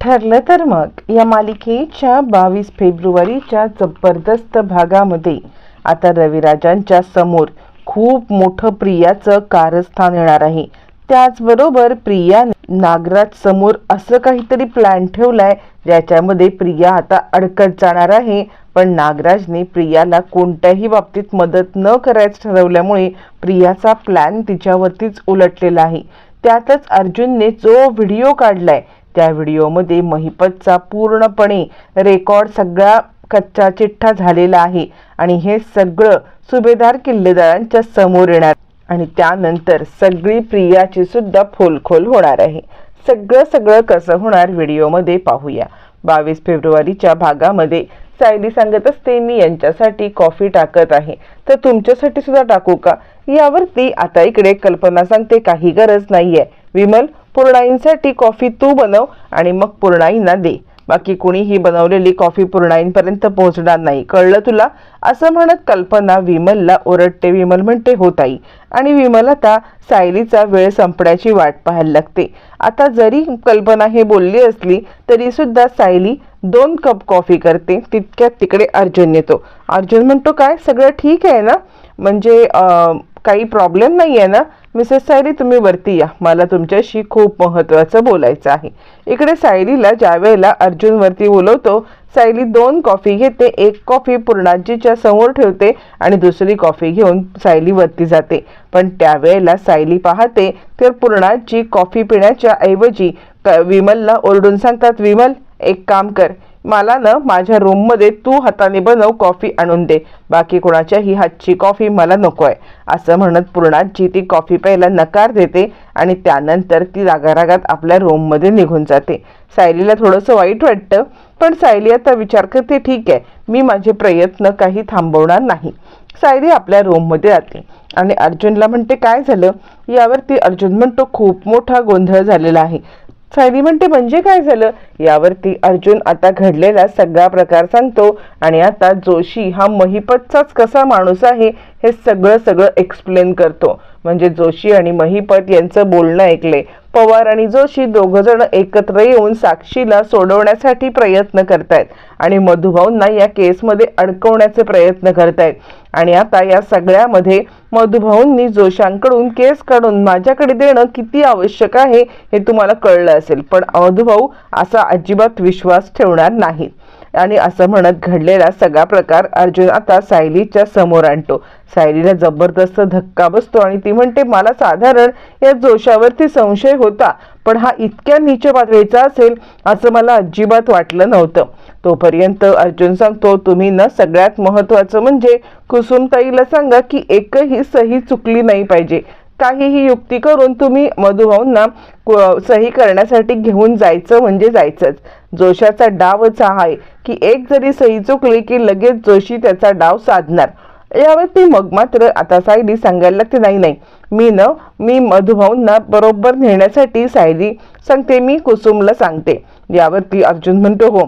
ठरलं तर मग. या मालिकेच्या बावीस फेब्रुवारीच्या जबरदस्त भागामध्ये आता रविराजांच्या समोर खूप मोठं प्रियाचं कारस्थान येणार आहे. त्याचबरोबर प्रिया नागराज समोर असं काहीतरी प्लॅन ठेवलाय ज्याच्यामध्ये प्रिया आता अडकत जाणार आहे. पण नागराजने प्रियाला कोणत्याही बाबतीत मदत न करायचं ठरवल्यामुळे प्रियाचा प्लॅन तिच्यावरतीच उलटलेला आहे. त्यातच अर्जुनने जो व्हिडिओ काढलाय त्या व्हिडिओमध्ये महिपतचा पूर्णपणे रेकॉर्ड सगळा कच्चा चिठ्ठा झालेला आहे आणि हे सगळं सुभेदार किल्लेदारांच्या समोर येणार. आणि त्यानंतर सगळी प्रियाची सुद्धा फोलखोल होणार आहे. सगळं सगळं कसं होणार व्हिडिओमध्ये पाहूया. बावीस फेब्रुवारीच्या भागामध्ये सायली सांगत असते मी यांच्यासाठी कॉफी टाकत आहे. तर तुमच्यासाठी सुद्धा टाकू का? यावरती आता इकडे कल्पना सांगते काही गरज नाहीये. विमल पूर्णाईंसाठी कॉफी तू बनव आणि मग पूर्णाईंना दे. बाकी कुणीही बनवलेली कॉफी पूर्णाईंपर्यंत पोहोचणार नाही. कळलं तुला? असं म्हणत कल्पना विमलला ओरडते. विमल म्हणते हो ताई. आणि विमल आता सायलीचा वेळ संपण्याची वाट पाहायला लागते. आता जरी कल्पना हे बोलली असली तरी सुद्धा सायली दोन कप कॉफी करते. तितक्यात तिकडे अर्जुन येतो. अर्जुन म्हणतो काय? सगळं ठीक आहे ना? म्हणजे काही प्रॉब्लेम नाही आहे ना? मिसेस सायली तुम्ही वरती या. मला तुमच्याशी खूप महत्त्वाचं बोलायचं आहे. इकडे सायलीला ज्या वेळेला अर्जुनवरती बोलवतो सायली दोन कॉफी घेते. एक कॉफी पूर्णाजीच्या समोर ठेवते आणि दुसरी कॉफी घेऊन सायली वरती जाते. पण त्यावेळेला सायली पाहते तर पूर्णाजी कॉफी पिण्याच्या ऐवजी क- विमलला ओरडून सांगतात विमल एक काम कर. मला ना माझ्या रूममध्ये तू हाताने बनव कॉफी आणून दे. बाकी कोणाच्याही हातची कॉफी मला नको आहे असं म्हणत पूर्णाजी ती कॉफी प्यायला नकार देते आणि त्यानंतर ती रागारागात आपल्या रूममध्ये निघून जाते. सायलीला थोडंसं वाईट वाटतं पण सायली आता विचार करते ठीक आहे मी माझे प्रयत्न काही थांबवणार नाही. सायली आपल्या रूममध्ये जाते आणि अर्जुनला म्हणते काय झालं? यावरती अर्जुन म्हणतो खूप मोठा गोंधळ झालेला आहे. सायली म्हणते म्हणजे काय झालं? यावरती अर्जुन आता घडलेला सगळा प्रकार सांगतो आणि आता जोशी हा महिपतचाच कसा माणूस आहे हे सगळं सगळं एक्सप्लेन करतो. म्हणजे जोशी आणि महिपत यांचं बोलणं ऐकले. पवार आणि जोशी दोघंजण एकत्र येऊन साक्षीला सोडवण्यासाठी प्रयत्न करतायत. आणि मधुभाऊंना या केसमध्ये अडकवण्याचे प्रयत्न करतायत. आणि आता या सगळ्यामध्ये मधुभाऊंनी जोशांकडून केस काढून माझ्याकडे देणं किती आवश्यक आहे हे तुम्हाला कळलं असेल. पण मधुभाऊ असा अजिबात विश्वास ठेवणार नाहीत. आणि असं म्हणत घडलेला सगळा प्रकार अर्जुन आता सायलीच्या समोर आणतो. सायलीला जबरदस्त धक्का बसतो आणि ती म्हणते मला साधारण या जोशावरती संशय होता पण हा इतक्या नीच पातळीचा असेल असं मला अजिबात वाटलं नव्हतं. तोपर्यंत अर्जुन सांगतो तुम्ही ना सगळ्यात महत्वाचं म्हणजे कुसुमताईला सांगा की एकही सही चुकली नाही पाहिजे. काहीही युक्ती करून तुम्ही मधुभाऊंना सही करण्यासाठी घेऊन जायचं म्हणजे जायचंच. जोशाचा डावच हा आहे की एक जरी सही चुकली की लगेच जोशी त्याचा डाव साधणार. यावरती मग मात्र आता सायली सांगायला लागते नाही नाही मी न मी मधुभाऊंना बरोबर नेण्यासाठी सायली सांगते मी कुसुमला सांगते. यावरती अर्जुन म्हणतो हो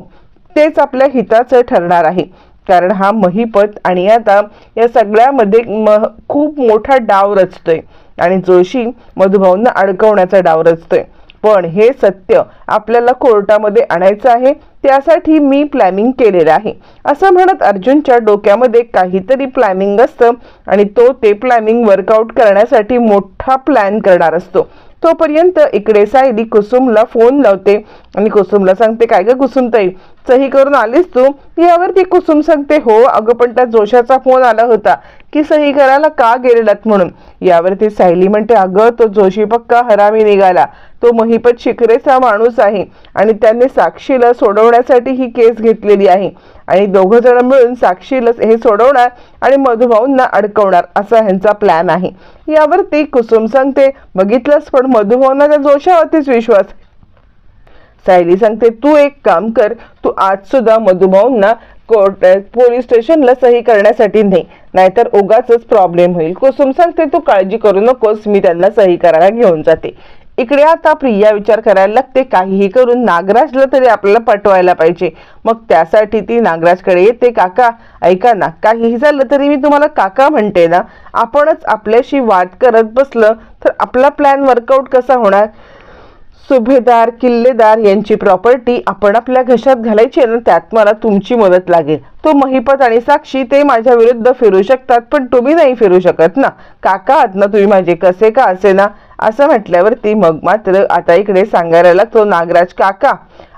तेच आपल्या हिताचं ठरणार आहे. कारण हा महिपत आणि आता या सगळ्यामध्ये म खूप मोठा डाव रचतोय. आणि जोशी मधुभाऊंना अडकवण्याचा डाव रचतोय. पण हे सत्य आपल्याला कोर्टामध्ये आणायचं आहे त्यासाठी मी प्लॅनिंग केलेलं आहे. असं म्हणत अर्जुनच्या डोक्यामध्ये काहीतरी प्लॅनिंग असतं आणि तो ते प्लॅनिंग वर्कआउट करण्यासाठी मोठा प्लॅन करणार असतो. तोपर्यंत इकडे सायली कुसुमला फोन लावते आणि कुसुमला सांगते काय ग कुसुमताई? सही करून आलीस तू? यावरती कुसुम सांगते हो अगं पण त्या जोशाचा फोन आला होता की सही करायला का गेलेलात म्हणून? यावरती सायली म्हणते अगं तो जोशी पक्का हरामी निघाला. तो महिपत शिकरेचा माणूस आहे आणि त्याने साक्षीला सोडवण्यासाठी ही केस घेतलेली आहे. आणि दोघं जण मिळून साक्षीला हे सोडवणार आणि मधुभाऊंना अडकवणार असा ह्यांचा प्लॅन आहे. यावरती कुसुम सांगते बघितलंस पण मधुभाऊंना त्या जोशावरतीच विश्वास. सायली सांगते तू एक काम कर तू आज सुद्धा मधुभाऊंना कोर्ट पोलीस स्टेशनला सही करण्यासाठी नाही नाहीतर उगाच प्रॉब्लेम होईल. कुसुम सांगते तू काळजी करू नकोस मी त्यांना सही करायला घेऊन जाते. इकडे आता प्रिया विचार करायला लागते. काहीही करून नागराजला तरी आपल्याला पटवायला पाहिजे. मग त्यासाठी ती नागराजकडे येते. काका ऐका ना काहीही झालं तरी मी तुम्हाला काका म्हणते ना. आपणच आपल्याशी वाद करत बसलं तर आपला प्लॅन वर्कआउट कसा होणार? सुभेदार किल्लेदार यांची प्रॉपर्टी आपण आपल्या घशात घालायची आहे ना त्यात मला तुमची मदत लागेल. तो महिपत आणि साक्षी ते माझ्या विरुद्ध फिरू शकतात पण तुम्ही नाही फिरू शकत ना. काका आहात ना तुम्ही माझे कसे का असे ना? असं म्हटल्यावरती मग मात्र आता इकडे सांगायला लागतो नागराज काका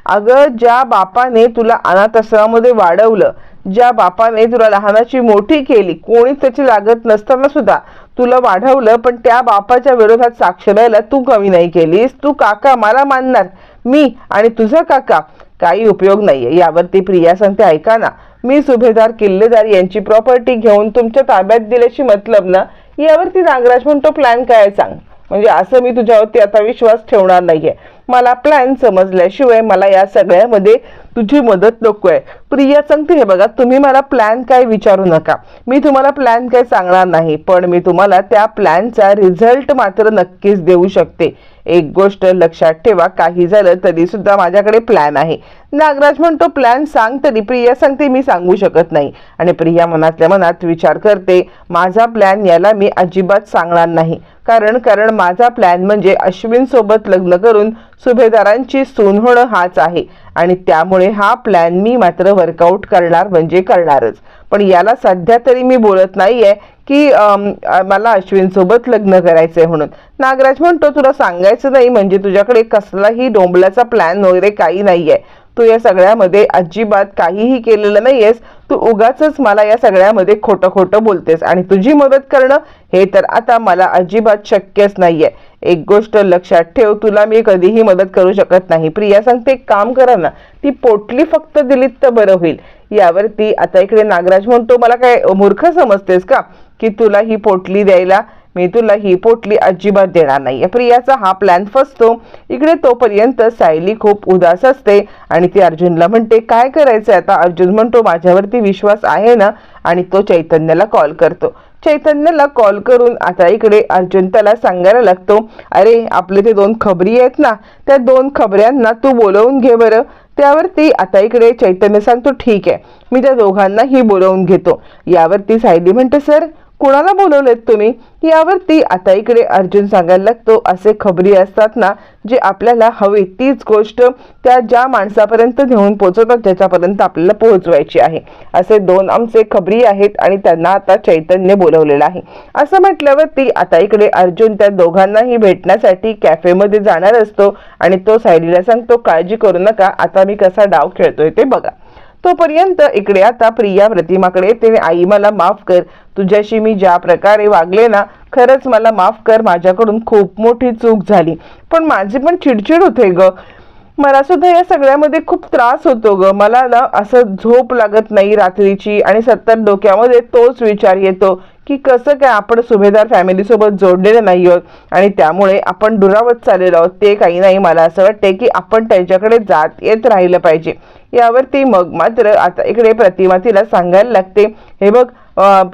अगं ज्या बापाने तुला अनाथाश्रमामध्ये वाढवलं ज्या बापाने तुला लहानाची मोठी केली कोणीच त्याची लागत नसताना सुद्धा तुला वाढवलं पण त्या बापाच्या विरोधात साक्ष द्यायला तू कमी नाही केलीस. तू काका मला मानणार. मी आणि तुझा काका. काही उपयोग नाहीये. यावरती प्रिया सांगते ऐका ना मी सुभेदार किल्लेदार यांची प्रॉपर्टी घेऊन तुमच्या ताब्यात दिल्याची मतलब ना यावरती नागराज म्हणतो प्लॅन काय सांग? म्हणजे असं मी तुझ्यावरती आता विश्वास ठेवणार नाहीये. मला प्लॅन समजल्याशिवाय मला या सगळ्यामध्ये तुझी मदत नको आहे प्रिया सांगते हे बघा तुम्ही मला प्लॅन काय विचारू नका. मी तुम्हाला प्लॅन काय सांगणार नाही पण मी तुम्हाला त्या प्लॅनचा रिझल्ट मात्र नक्कीच देऊ शकते. एक गोष्ट लक्षात ठेवा काही झालं तरी सुद्धा माझ्याकडे प्लॅन आहे. नागराज म्हणतो प्लॅन सांग तरी प्रिया सांगते मी सांगू शकत नाही. आणि प्रिया मनातल्या मनात विचार करते माझा प्लॅन याला मी अजिबात सांगणार नाही. कारण कारण माझा प्लॅन म्हणजे अश्विन सोबत लग्न करून सुभेदारांची सून होणं हाच आहे. आणि त्यामुळे हा प्लॅन मी मात्र वर्कआउट करणार म्हणजे करणारच. पण याला सध्या तरी मी बोलत नाहीये की मला अश्विन सोबत लग्न करायचंय म्हणून. नागराज म्हणतो तुला सांगायचं नाही म्हणजे तुझ्याकडे कसलाही डोंबल्याचा प्लॅन वगैरे काही नाहीये. तू या सगळ्यामध्ये अजिबात काहीही केलेलं नाहीयेस. तू उगाच मला या सगळ्यामध्ये खोटं खोटं बोलतेस आणि तुझी मदत करणं हे तर आता मला अजिबात शक्यच नाहीये. एक गोष्ट लक्षात ठेव तुला मी कधीही मदत करू शकत नाही. प्रिया सांगते एक काम करा ना. ती पोटली फक्त दिलीत तर बरं होईल. यावरती आता इकडे नागराज म्हणतो मला काय मूर्ख समजतेस का की तुला ही पोटली द्यायला मी तुला ही पोटली अजिबात देणार नाही प्रियाचा हा प्लॅन फसतो. इकडे तोपर्यंत सायली खूप उदास असते आणि ती अर्जुनला म्हणते काय करायचं आता? अर्जुन म्हणतो माझ्यावरती विश्वास आहे ना? आणि तो चैतन्याला कॉल करतो. चैतन्याला कॉल करून आता इकडे अर्जुन त्याला सांगायला लागतो अरे आपले ते दोन खबरी आहेत ना त्या दोन खबऱ्यांना तू बोलवून घे बरं. त्यावरती आता इकडे चैतन्य सांगतो ठीक आहे मी त्या दोघांनाही बोलवून घेतो. यावरती सायली म्हणते सर कुणाला बोलवलेत तुम्ही? यावरती आता इकडे अर्जुन सांगायला लागतो. असे खबरी असतात ना जे आपल्याला हवे तीच गोष्ट त्या ज्या माणसापर्यंत नेऊन पोहोचवतात ज्याच्यापर्यंत आपल्याला पोहोचवायची आहे. असे दोन आमचे खबरी आहेत आणि त्यांना आता चैतन्य बोलवलेलं आहे. असं म्हटल्यावरती आता इकडे अर्जुन त्या दोघांनाही भेटण्यासाठी कॅफेमध्ये जाणार असतो आणि तो सायलीला सांगतो काळजी करू नका आता मी कसा डाव खेळतोय ते बघा. तोपर्यंत इकडे आता प्रिया प्रतिमाकडे येते आई मला माफ कर. तुझ्याशी मी ज्या प्रकारे वागले ना खरंच मला माफ कर. माझ्याकडून खूप मोठी चूक झाली. पण माझी पण चिडचिड होते ग. मला सुद्धा या सगळ्यामध्ये खूप त्रास होतो ग. मला ना असं झोप लागत नाही रात्रीची आणि सतत डोक्यामध्ये तोच विचार येतो. की कसं काय आपण सुभेदार फॅमिलीसोबत जोडलेले नाही आहोत? आणि त्यामुळे आपण दुरावत चाललेलो आहोत. ते काही नाही. मला असं वाटते की आपण त्यांच्याकडे जात येत राहिलं पाहिजे. यावरती मग मात्र आता इकडे प्रतिमा तिला सांगायला लागते. हे बघ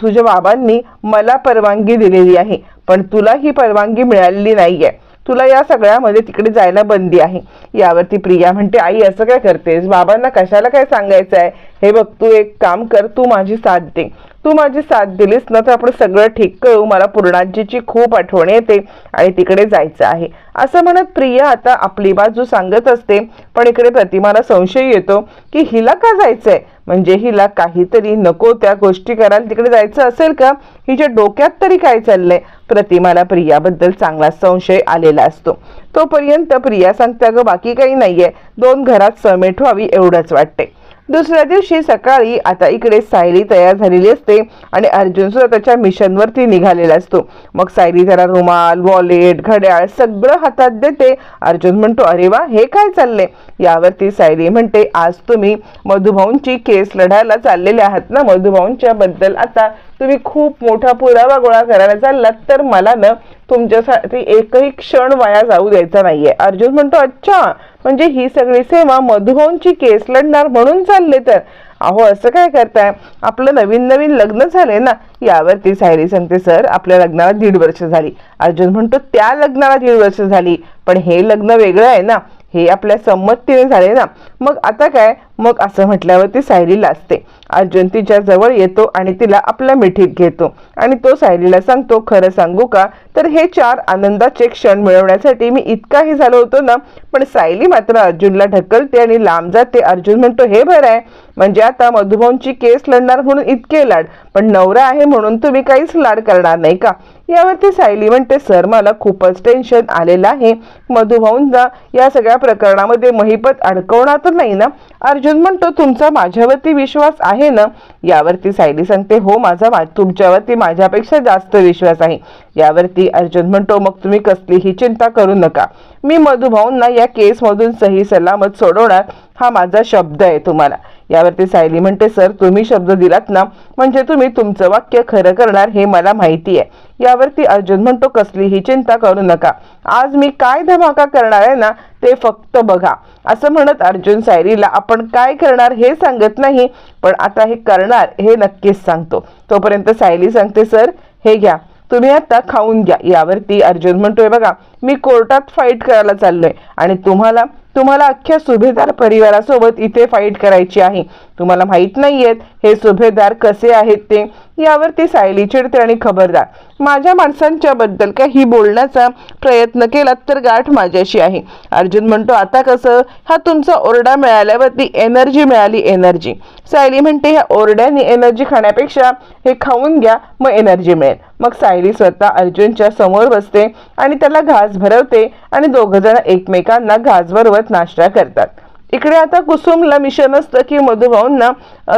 तुझ्या बाबांनी मला परवानगी दिलेली आहे पण तुला ही परवानगी मिळालेली नाही आहे तुला या सगळ्यामध्ये तिकडे जायला बंदी आहे. यावरती प्रिया म्हणते आई असं काय करतेस? बाबांना कशाला काय सांगायचं आहे हे बघ तू एक काम कर तू माझी साथ दे. तू माझी साथ दिलीस ना तर आपण सगळं ठीक करू. मला पूर्णाजीची खूप आठवण येते आणि तिकडे जायचं आहे. असं म्हणत प्रिया आता आपली बाजू सांगत असते पण इकडे प्रतिमाला संशय येतो की हिला का जायचंय? म्हणजे हिला काहीतरी नको त्या गोष्टी करायला तिकडे जायचं असेल का? हिच्या डोक्यात तरी काय चाललंय? प्रतिमाला प्रियाबद्दल चांगला संशय आलेला असतो. तोपर्यंत प्रिया सांगते अगं बाकी काही नाहीये. दोन घरात समेट व्हावी एवढंच वाटते दुसऱ्या दिवशी सकाळी आता इकडे सायली तयार झालेली असते आणि अर्जुन सुद्धा त्याच्या मिशनवरती निघालेला असतो. मग सायली त्याला रुमाल वॉलेट घड्याळ सगळं हातात देते. अर्जुन म्हणतो अरे वा हे काय चाललंय? यावरती सायली म्हणते आज तुम्ही मधुभाऊंची केस लढायला चाललेले आहात ना? मधुभाऊंच्या बद्दल आता तुम्ही खूप मोठा पुरावा गोळा करायला चाललात तर मला ना तुमच्यासाठी एकही क्षण वाया जाऊ द्यायचा नाहीये. अर्जुन म्हणतो अच्छा म्हणजे ही सगळी सेवा मधुहोंची केस लढणार म्हणून चालले तर. अहो असं काय करताय? आपलं नवीन नवीन लग्न झाले ना? यावरती सायरी सांगते सर आपल्या लग्नाला दीड वर्ष झाली. अर्जुन म्हणतो त्या लग्नाला दीड वर्ष झाली. पण हे लग्न वेगळं आहे ना? हे आपल्या संमतीने झाले ना. मग आता काय? मग असं म्हटल्यावरती सायली लाजते अर्जुन तिच्या जवळ येतो आणि तिला आपल्या मिठीत घेतो. आणि तो सायलीला सांगतो खरं सांगू का? तर हे चार आनंदाचे क्षण मिळवण्यासाठी मी इतकाही झालो होतो ना. पण सायली मात्र अर्जुनला ढकलते आणि लांब जाते. अर्जुन म्हणतो हे बरं आहे. म्हणजे आता मधुभाऊंची केस लढणार म्हणून इतके लाड. पण नवरा आहे म्हणून तुम्ही काहीच लाड करणार नाही का? यावरती सायली म्हणते सर मला खूपच टेन्शन आलेलं आहे. मधुभाऊंना या सगळ्या प्रकरणामध्ये महिपत अडकवणार तर नाही ना? अर्जुन म्हणतो तुमचा माझ्यावरती विश्वास आहे ना? यावरती सायली सांगते हो माझा मा- तुमच्यावरती माझ्यापेक्षा जास्त विश्वास आहे. यावरती अर्जुन म्हणतो मग तुम्ही कसलीही चिंता करू नका. मी मधुभाऊंना या केसमधून सही सलामत सोडवणार. हा माझा शब्द आहे तुम्हाला. यावरती सायली म्हणते सर तुम्ही शब्द दिलात ना म्हणजे तुम्ही तुमचं वाक्य खरं करणार हे मला माहिती आहे. यावरती अर्जुन म्हणतो कसलीही चिंता करू नका. आज मी काय धमाका करणार आहे ना ते फक्त बघा. असं म्हणत अर्जुन सायलीला आपण काय करणार हे सांगत नाही पण आता हे करणार हे नक्कीच सांगतो. तोपर्यंत सायली सांगते सर हे घ्या तुम्ही आता खाऊन घ्या. यावरती अर्जुन म्हणतोय बघा मी कोर्टात फाईट करायला चाललोय. आणि तुम्हाला तुम्हाला अख्ख्या सुभेदार परिवारासोबत इथे फाईट करायची आहे. तुम्हाला माहीत नाहीयेत हे सुभेदार कसे आहेत ते. यावरती सायली चिडते आणि खबरदार. माझ्या माणसांच्या बद्दल काही बोलण्याचा प्रयत्न केला तर गाठ माझ्याशी आहे. अर्जुन म्हणतो आता कसं? हा तुमचा ओरडा मिळाल्यावरती एनर्जी मिळाली एनर्जी सायली म्हणते ह्या ओरड्याने एनर्जी खाण्यापेक्षा हे खाऊन घ्या मग एनर्जी मिळेल. मग सायली स्वतः अर्जुनच्या समोर बसते आणि त्याला घास भरवते आणि दोघ जण एकमेकांना घास भरवत नाश्ता करतात. इकडे आता कुसुमला मिशन असतं की मधुभाऊंना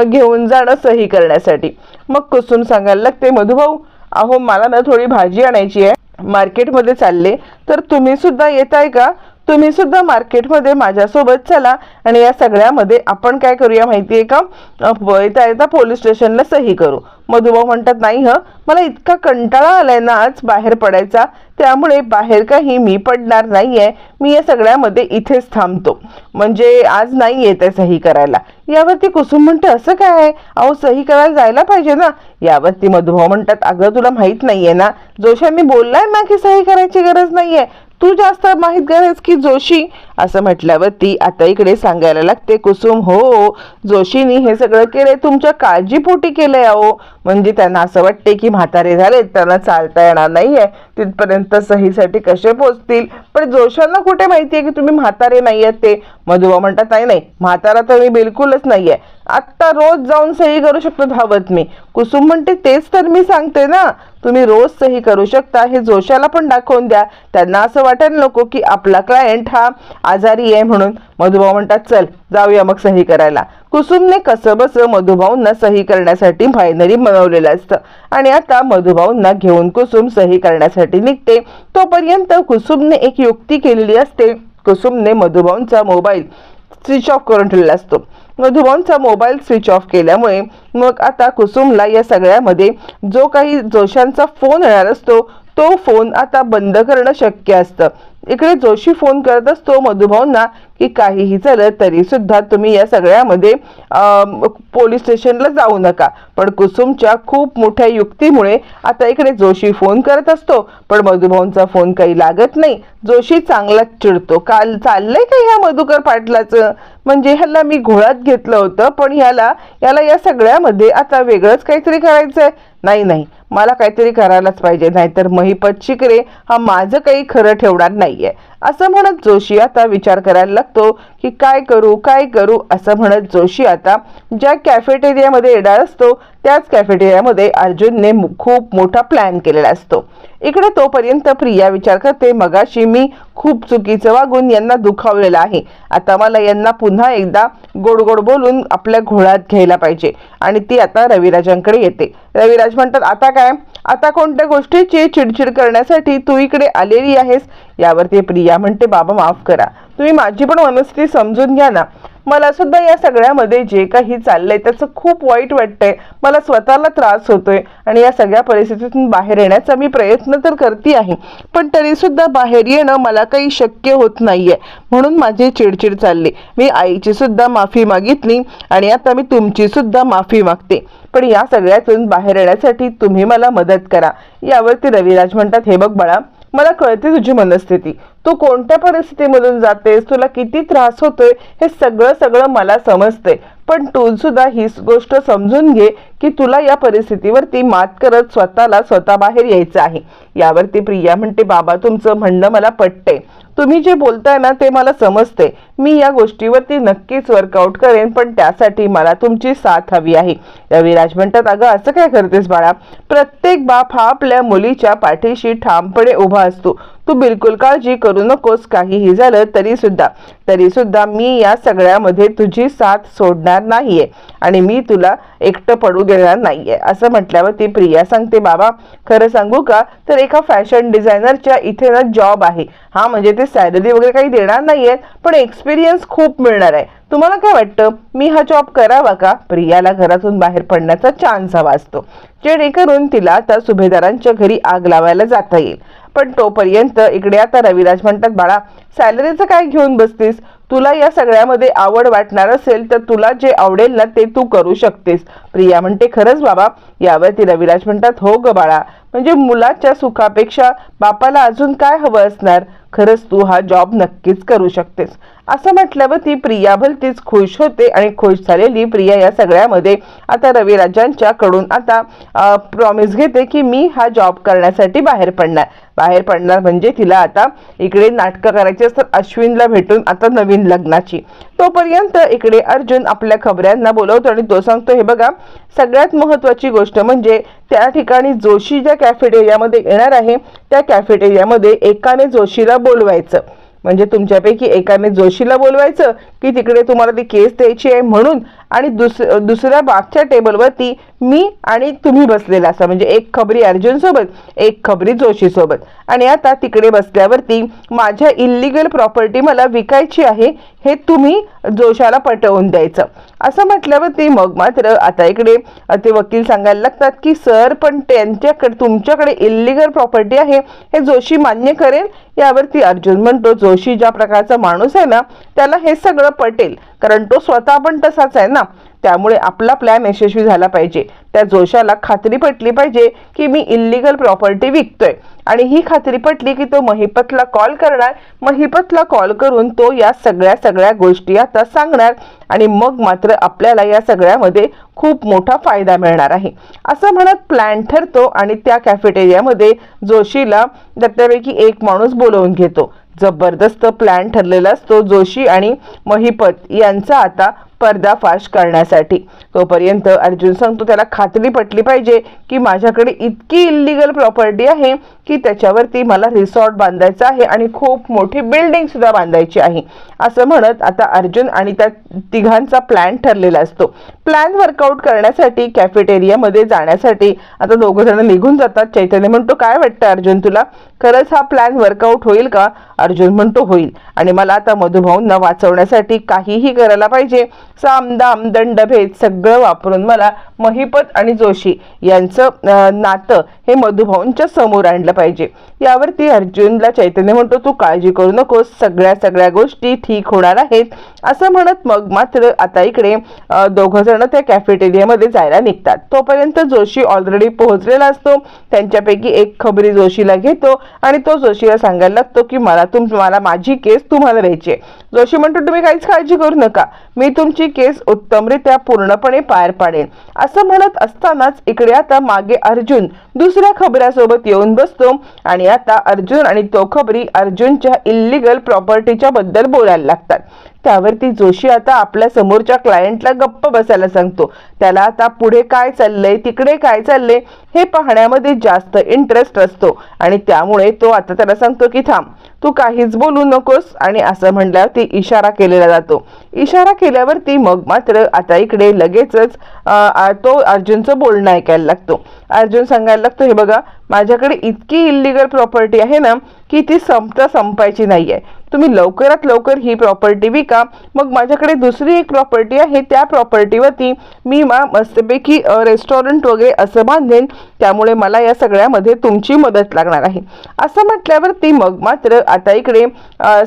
घेऊन जाणं सही करण्यासाठी. मग कुसुम सांगायला लागते मधुभाऊ अहो मला ना थोडी भाजी आणायची आहे. मार्केटमध्ये चालले तर तुम्ही सुद्धा येत आहे का? तुम्ही सुद्धा मार्केटमध्ये माझ्यासोबत चला आणि या सगळ्यामध्ये आपण काय करूया माहिती आहे का? येता येता पोलीस स्टेशनला सही करू. मधुभाऊ म्हणतात नाही ह मला इतका कंटाळा आलाय ना आज बाहेर पडायचा. त्यामुळे बाहेर काही मी पडणार नाहीये. मी या सगळ्यामध्ये इथेच थांबतो. म्हणजे आज नाही येत आहे सही करायला. यावरती कुसुम म्हणते असं काय आहे? अहो सही करायला जायला पाहिजे ना. यावरती मधुभाऊ म्हणतात अगं तुला माहीत नाहीये ना. जोशांनी बोललाय ना की सही करायची गरज नाहीये. तू जास्त माहीत आहेस की जोशी असं म्हटल्यावर ती आता इकडे सांगायला लागते कुसुम हो जोशीनी हे सगळं केलंय तुमच्या काळजीपोटी केलंय अहो. म्हणजे त्यांना असं वाटते की म्हातारे झालेत त्यांना चालता येणार नाहीये तिथपर्यंत सहीसाठी कसे पोचतील? पण जोशांना कुठे माहितीये की तुम्ही म्हातारे नाहीयेत ते? मधुबा म्हणतात नाही नाही म्हातारा तर मी बिलकुलच नाहीये. आत्ता रोज जाऊन सही करू शकतो धावत मी. कुसुम म्हणते तेच तर मी सांगते ना तुम्ही रोज सही करू शकता हे जोशाला पण दाखवून द्या. त्यांना असं वाटायला नको की आपला क्लायंट हा आजारी आहे म्हणून मधुभाऊ म्हणतात चल जाऊया मग सही करायला. कुसुमने कसबस मधुभाऊंना सही करण्यासाठी फायनली बनवलेलं असतं. आणि आता मधुभाऊंना घेऊन कुसुम सही करण्यासाठी निघते. तोपर्यंत कुसुमने एक युक्ती केलेली असते. कुसुमने मधुभाऊंचा मोबाईल स्विच ऑफ करून ठेवलेला असतो. मधुभाऊंचा मोबाईल स्विच ऑफ केल्यामुळे मग आता कुसुमला या सगळ्यामध्ये जो काही जोशांचा फोन येणार असतो तो फोन आता बंद करणं शक्य असतं. इकडे जोशी फोन करत असतो मधुभाऊंना की काहीही झालं तरी सुद्धा तुम्ही या सगळ्यामध्ये पोलीस स्टेशनला जाऊ नका. पण कुसुमच्या खूप मोठ्या युक्तीमुळे आता इकडे जोशी फोन करत असतो. पण मधुभाऊंचा फोन काही लागत नाही. जोशी चांगलाच चिडतो. काल चाललंय का ह्या मधुकर पाटलाचं? म्हणजे ह्याला मी घोळात घेतलं होतं पण ह्याला याला या सगळ्यामध्ये आता वेगळंच काहीतरी करायचंय. नाही नाही. मला काहीतरी करायलाच पाहिजे नाहीतर महिपत शिकरे हा माझं काही खरं ठेवणार नाहीये. असं म्हणत जोशी आता विचार करायला लागतो की काय करू काय करू असं म्हणत जोशी आता ज्या कॅफेटेरियामध्ये येणार असतो त्याच कॅफेटेरियामध्ये अर्जुनने खूप मोठा प्लॅन केलेला असतो. इकडे तोपर्यंत प्रिया विचार करते मगाशी मी खूप चुकीचं वागून यांना दुखावलेलं आहे. आता मला यांना पुन्हा एकदा गोड गोड बोलून आपल्या घोळात घ्यायला पाहिजे. आणि ती आता रविराजांकडे येते. रविराज म्हणतात आता काय? आता कोणत्या गोष्टीची चिडचिड करण्यासाठी तू इकडे आलेली आहेस? यावरती प्रिया म्हणते बाबा माफ करा. तुम्ही माझी पण मनस्थिती समजून घ्या ना. मला सुद्धा या सगळ्यामध्ये जे काही चाललंय त्याचं खूप वाईट वाटतंय. मला स्वतःला त्रास होतोय आणि या सगळ्या परिस्थितीतून बाहेर येण्याचा मी प्रयत्न तर करते आहे. पण तरी सुद्धा बाहेर येणं मला काही शक्य होत नाहीये. म्हणून माझी चिडचिड चालली. मी आईची सुद्धा माफी मागितली आणि आता मी तुमची सुद्धा माफी मागते. पण या सगळ्यातून बाहेर येण्यासाठी तुम्ही मला मदत करा. यावरती रविराज म्हणतात हे बघ बाळा मला कळते तुझी मनस्थिती. तू कोणत्या परिस्थितीमधून जातेस? तुला किती त्रास होतोय? हे सगळं सगळं मला समजते पण तू सुद्धा ही गोष्ट समजून घे की तुला या परिस्थितीवरती मात करत स्वतःला स्वतः बाहेर यायचं आहे. यावरती प्रिया म्हणते बाबा तुमचं म्हणणं मला पटते तुम्ही जे बोलताय ना ते मला समजते मी या गोष्टीवरती नक्कीच वर्कआउट करेन पण त्यासाठी मला तुमची साथ हवी आहे. रविराज म्हणतात अगं असं काय करतेस बाळा? प्रत्येक बाप हा आपल्या मुलीच्या पाठीशी ठामपणे उभा असतो. तू बिलकुल काळजी करू नकोस काहीही झालं तरी सुद्धा तरी सुद्धा मी या सगळ्यामध्ये तुझी साथ सोडणार नाहीये आणि मी तुला एकटं पडू देणार नाहीये असं म्हटल्यावर ती प्रिया सांगते बाबा खरं सांगू का? तर एका फॅशन डिझायनरच्या इथे ना जॉब आहे. हा म्हणजे ते सॅलरी वगैरे काही देणार नाहीये पण एक्सपिरियन्स खूप मिळणार आहे. तुम्हाला काय वाटतं? मी हा जॉब करावा का? प्रियाला घरातून बाहेर पडण्याचा चान्स हवा असतो. जेणेकरून तिला आता सुभेदारांच्या घरी आग लावायला जाता येईल. पण तोपर्यंत इकडे आता रविराज म्हणतात बाळा सॅलरीचं काय घेऊन बसतीस? तुला या सगळ्यामध्ये आवड वाटणार असेल तर तुला जे आवडेल ना ते तू करू शकतेस. प्रिया म्हणते खरंच बाबा यावरती रविराज म्हणतात हो ग बाळा म्हणजे मुलाच्या सुखापेक्षा बापाला अजून काय हवं असणार? खरंच तू हा जॉब नक्कीच करू शकतेस. असं म्हटल्यावर ती प्रिया भलतीच खुश होते आणि खुश झालेली प्रिया या सगळ्यामध्ये आता रविराजांच्या कडून आता प्रॉमिस घेते की मी हा जॉब करण्यासाठी बाहेर पडणार. बाहेर पडणार म्हणजे तिला आता इकडे नाटकं करायची असतात अश्विनला भेटून आता नवीन लग्नाची. तोपर्यंत इकडे अर्जुन आपल्या खबऱ्यांना बोलवतो आणि तो सांगतो हे बघा सगळ्यात महत्वाची गोष्ट म्हणजे त्या ठिकाणी जोशी ज्या कॅफेटेरियामध्ये येणार आहे त्या कॅफेटेरियामध्ये एकाने जोशीला बोलवायचं. म्हणजे तुमच्यापैकी एकाने जोशीला बोलवायचं की तिकडे तुम्हाला ती केस द्यायची आहे म्हणून आणि दुस दुसऱ्या मागच्या टेबलवरती मी आणि तुम्ही बसलेला असा म्हणजे एक खबरी अर्जुनसोबत एक खबरी जोशीसोबत आणि आता तिकडे बसल्यावरती माझ्या इल्लिगल प्रॉपर्टी मला विकायची आहे हे तुम्ही जोशाला पटवून द्यायचं. असं म्हटल्यावरती मग मात्र आता इकडे ते वकील सांगायला लागतात की सर पण त्यांच्याकडे तुमच्याकडे इल्लिगल प्रॉपर्टी आहे हे जोशी मान्य करेल? यावरती अर्जुन म्हणतो जोशी ज्या प्रकारचा माणूस आहे ना त्याला हे सगळं पटेल कारण तो स्वतः पण तसाच आहे ना. त्यामुळे आपला प्लॅन यशस्वी झाला पाहिजे. त्या जोशाला खात्री पटली पाहिजे की मी इल्लिगल प्रॉपर्टी विकतोय. आणि ही खात्री पटली की तो महिपतला कॉल करणार. महिपतला कॉल करून तो या सगळ्या सगळ्या गोष्टी आता सांगणार. आणि मग मात्र आपल्याला या सगळ्यामध्ये खूप मोठा फायदा मिळणार आहे. असं म्हणत प्लॅन ठरतो आणि त्या कॅफेटेरियामध्ये जोशीला त्यापैकी एक माणूस बोलवून घेतो. जबरदस्त प्लॅन ठरलेला असतो जोशी आणि महिपत. यांचा आता पर्दाफाश करण्यासाठी. तोपर्यंत अर्जुन सांगतो त्याला खात्री पटली पाहिजे की माझ्याकडे इतकी इल्लिगल प्रॉपर्टी आहे की त्याच्यावरती मला रिसॉर्ट बांधायचं आहे आणि खूप मोठी बिल्डिंग सुद्धा बांधायची आहे. असं म्हणत आता अर्जुन आणि त्या तिघांचा प्लॅन ठरलेला असतो. प्लॅन वर्कआउट करण्यासाठी कॅफेटेरियामध्ये जाण्यासाठी आता दोघं जण निघून जातात. चैतन्य म्हणतो काय वाटतं अर्जुन तुला? खरंच हा प्लॅन वर्कआउट होईल का? अर्जुन म्हणतो होईल. आणि मला आता मधुभाऊंना वाचवण्यासाठी काहीही करायला पाहिजे. सामदाम दंडभेद सगळं वापरून मला महिपत आणि जोशी यांचं नातं हे मधुभाऊंच्या समोर आणलं पाहिजे. यावरती अर्जुनला चैतन्य म्हणतो तू काळजी करू नकोस सगळ्या सगळ्या गोष्टी ठीक होणार आहेत. असं म्हणत मग मात्र आता इकडे दोघं जण त्या कॅफेटेरियामध्ये जायला निघतात. तोपर्यंत जोशी ऑलरेडी पोहोचलेला असतो. त्यांच्यापैकी एक खबरी जोशीला घेतो आणि तो जोशीला सांगायला लागतो की मला तुम मला माझी केस तुम्हाला द्यायची जोशी म्हणतो तुम्ही काहीच काळजी करू नका. मी तुमची केस उत्तमरित्या पूर्णपणे पार पाडेल. असं म्हणत असतानाच इकडे आता मागे अर्जुन दुसऱ्या खबऱ्यासोबत येऊन बसतो आणि आता अर्जुन आणि तो खबरी अर्जुनच्या इल्लिगल प्रॉपर्टीच्या बद्दल बोलायला लागतात. त्यावरती जोशी आता आपल्या समोरच्या क्लायंटला गप्प बसायला सांगतो. त्याला आता पुढे काय चाललंय तिकडे काय चाललंय हे पाहण्यामध्ये जास्त इंटरेस्ट असतो. आणि त्यामुळे तो आता त्याला सांगतो की थांब तू काहीच बोलू नकोस. आणि असं म्हणल्यावर इशारा केलेला जातो. इशारा केल्यावरती मग मात्र आता इकडे लगेचच तो अर्जुनचं बोलणं ऐकायला लागतो. अर्जुन सांगायला लागतो हे बघा माझ्याकडे इतकी इल्लिगल प्रॉपर्टी आहे ना की ती संपता संपायची नाही आहे तुम्ही लवकरात लवकर ही प्रॉपर्टी विका. मग माझ्याकडे दुसरी एक प्रॉपर्टी आहे त्या प्रॉपर्टीवरती मी मा मस्तपैकी रेस्टॉरंट वगैरे असं बांधेन. त्यामुळे मला या सगळ्यामध्ये तुमची मदत लागणार आहे. असं म्हटल्यावरती मग मात्र आता इकडे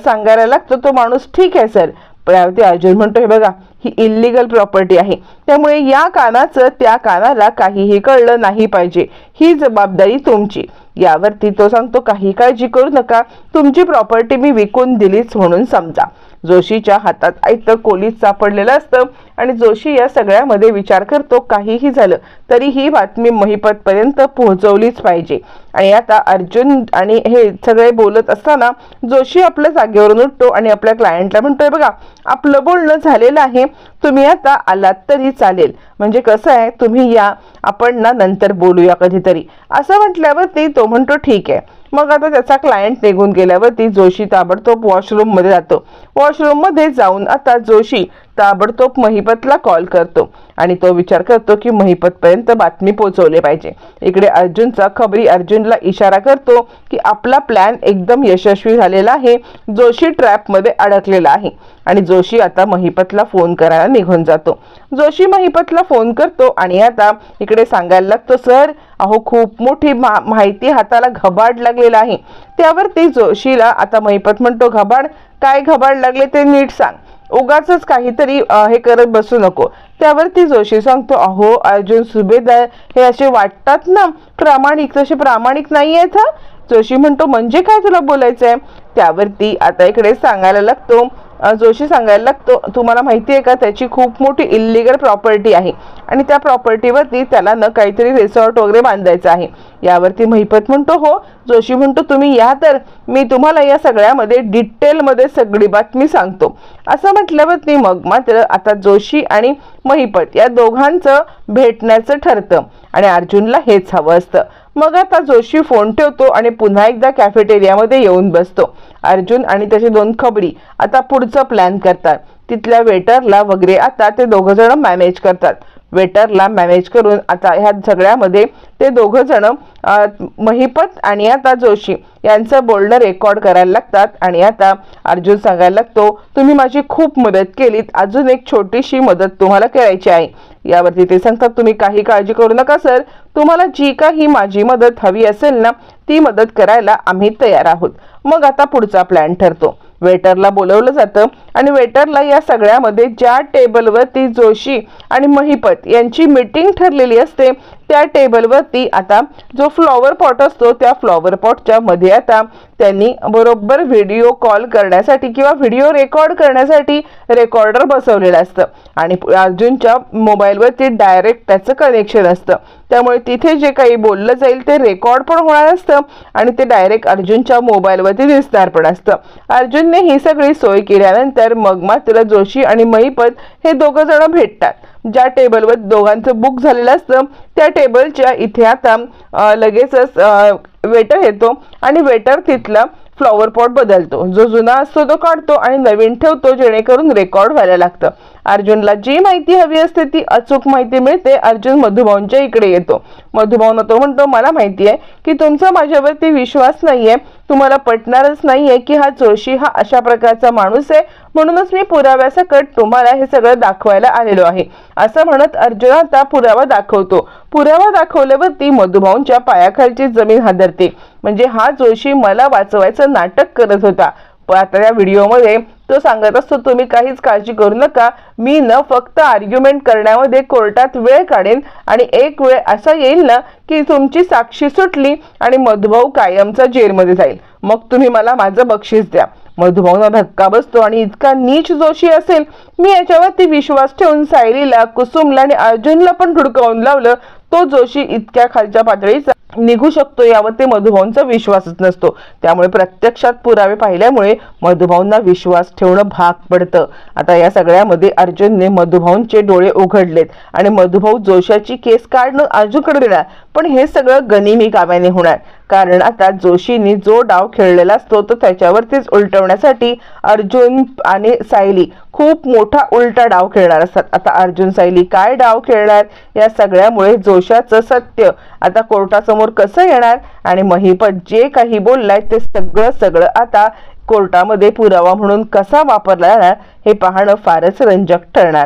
सांगायला लागतो तो माणूस ठीक आहे सर. पण ते अर्जुन म्हणतो हे बघा ही इलिगल प्रॉपर्टी आहे. त्यामुळे या कानाचं त्या कानाला काहीही कळलं नाही पाहिजे. ही जबाबदारी तुमची. यावरती तो सांगतो काही काळजी करू नका. तुमची प्रॉपर्टी मी विकून दिलीच म्हणून समजा. जोशीच्या हातात ऐकतं कोलीत सापडलेलं असतं आणि जोशी या सगळ्यामध्ये विचार करतो काहीही झालं तरी ही बातमी महिपतपर्यंत पोहोचवलीच पाहिजे. आणि आता अर्जुन आणि हे सगळे बोलत असताना जोशी आपल्या जागेवरून उठतो आणि आपल्या क्लायंटला म्हणतोय बघा आपलं बोलणं झालेलं आहे तुम्ही आता आलात तरी चालेल. म्हणजे कसं आहे तुम्ही या आपण ना नंतर बोलूया कधीतरी. असं म्हटल्यावरती तो म्हणतो ठीक आहे. मग आता त्याचा क्लायंट निघून गेल्यावरती जोशी ताबडतोब वॉशरूममध्ये जातो. वॉशरूममध्ये जाऊन आता जोशी ताबडतोब महिपतला कॉल करतो आणि तो विचार करतो की महिपतपर्यंत बातमी पोहोचवली पाहिजे. इकडे अर्जुनचा खबरी अर्जुनला इशारा करतो की आपला प्लॅन एकदम यशस्वी झालेला आहे. जोशी ट्रॅपमध्ये अडकलेला आहे. आणि जोशी आता महिपतला फोन करायला निघून जातो. जोशी महिपतला फोन करतो आणि आता इकडे सांगायला लागतो सर अहो खूप मोठी मा माहिती हाताला घबाड लागलेला आहे. त्यावरती जोशीला आता महिपत म्हणतो घबाड? काय घबाड लागले ते नीट सांग. उगाच काहीतरी हे करत बसू नको. त्यावरती जोशी सांगतो अहो अर्जुन सुभेदार हे असे वाटतात ना प्रामाणिक तसे प्रामाणिक नाही आहेत जोशी म्हणतो म्हणजे काय तुला बोलायचंय? त्यावरती आता इकडे सांगायला लागतो जोशी सांगायला लागतो तुम्हाला माहिती आहे का त्याची खूप मोठी इलिगल प्रॉपर्टी आहे. आणि त्या प्रॉपर्टीवरती त्याला न काहीतरी रिसॉर्ट वगैरे बांधायचं आहे. यावरती महिपत म्हणतो हो. जोशी म्हणतो तुम्ही या तर मी तुम्हाला या सगळ्यामध्ये डिटेलमध्ये सगळी बातमी सांगतो. असं म्हटल्यावरती मग मात्र आता जोशी आणि महिपत या दोघांचं भेटण्याचं ठरतं. आणि अर्जुनला हेच हवं असतं. मग आता जोशी फोन ठेवतो आणि पुन्हा एकदा कॅफेटेरियामध्ये येऊन बसतो. अर्जुन आणि त्याचे दोन खबरी आता पुढचं प्लॅन करतात. तिथल्या वेटरला वगैरे आता ते दोघं जण मॅनेज करतात. वेटरला मॅनेज करून आता ह्या सगळ्यामध्ये ते दोघं जण महिपत आणि आता जोशी यांचं बोलणं रेकॉर्ड करायला लागतात. आणि आता अर्जुन सांगायला लागतो तुम्ही माझी खूप मदत केलीत. अजून एक छोटीशी मदत तुम्हाला करायची आहे. यावरती ते सांगतात तुम्ही काही काळजी करू नका सर. तुम्हाला जी काही माझी मदत हवी असेल ना ती मदत करायला आम्ही तयार आहोत. मग आता पुढचा प्लॅन ठरतो. वेटरला बोलवलं जातं आणि वेटरला या सगळ्यामध्ये ज्या टेबलवरती जोशी आणि महिपत यांची मीटिंग ठरलेली असते त्या टेबलवरती आता जो फ्लॉवर पॉट असतो त्या फ्लॉवर पॉटच्या मध्ये आता त्यांनी बरोबर व्हिडिओ कॉल करण्यासाठी किंवा व्हिडिओ रेकॉर्ड करण्यासाठी रेकॉर्डर बसवलेलं असतं. आणि अर्जुनच्या मोबाईलवरती डायरेक्ट त्याचं कनेक्शन असतं. त्यामुळे तिथे जे काही बोललं जाईल ते रेकॉर्ड पण होणार असतं आणि ते डायरेक्ट अर्जुनच्या मोबाईलवरती दिसणार पण असतं. अर्जुनने ही सगळी सोय केल्यानंतर तर मग मात्र जोशी आणि महिपत हे दोघं जण भेटतात. ज्या टेबलवर दोघांचं बुक झालेलं असतं त्या टेबलच्या इथे आता लगेचच वेटर येतो आणि वेटर तिथला फ्लॉवर पॉट बदलतो. जो जुना असतो तो काढतो आणि नवीन ठेवतो जेणेकरून रेकॉर्ड व्हायला लागतं. अर्जुनला जी माहिती हवी असते ती अचूक माहिती मिळते. अर्जुन मधुभाऊंच्या इकडे येतो. मधुभाऊन तो म्हणतो मला माहिती आहे की तुमचा माझ्यावरती विश्वास नाहीये. तुम्हाला पटणारच नाहीये की हा जोशी हा अशा प्रकारचा माणूस आहे. म्हणूनच मी पुराव्यासकट तुम्हाला हे सगळं दाखवायला आलेलो आहे. असं म्हणत अर्जुन आता पुरावा दाखवतो. पुरावा दाखवल्यावरती मधुभाऊंच्या पायाखालची जमीन हादरते. म्हणजे हा जोशी मला वाचवायचं नाटक करत होता. आता या व्हिडिओमध्ये तो सांगत असतो तुम्ही काहीच काळजी करू नका. मी न फक्त आर्ग्युमेंट करण्यामध्ये कोर्टात वेळ काढेन आणि एक वेळ असा येईल ना की तुमची साक्षी सुटली आणि मधुभाऊ कायमचा जेलमध्ये जाईल. मग तुम्ही मला माझं बक्षीस द्या. मधुभाऊना धक्का बसतो आणि इतका नीच जोशी असेल मी याच्यावरती विश्वास ठेवून सायलीला कुसुमला आणि अर्जुनला पण धुडकावून लावलं. तो जोशी इतक्या खालच्या पातळीचा निघू शकतो यावर ते मधुभाऊंचा विश्वासच नसतो. त्यामुळे प्रत्यक्षात पुरावे पाहिल्यामुळे मधुभाऊंना विश्वास ठेवणं भाग पडतं. आता या सगळ्यामध्ये अर्जुनने मधुभाऊंचे डोळे उघडलेत आणि मधुभाऊ जोशाची केस काढणं अर्जुनकडे देणार पण हे सगळं गनिमी कामाने होणार. कारण आता जोशीनी जो डाव खेळलेला असतो तो त्याच्यावरतीच उलटवण्यासाठी अर्जुन आणि सायली खूप मोठा उलटा डाव खेळणार असतात. आता अर्जुन सायली काय डाव खेळणार? या सगळ्यामुळे जोशाचं सत्य. आता कोर्टासमोर कसं येणार? आणि महिपत जे काही बोललाय ते सगळं सगळं आता कोर्टामध्ये पुरावा म्हणून कसा वापरला जाणार हे पाहणं फारच रंजक ठरणार.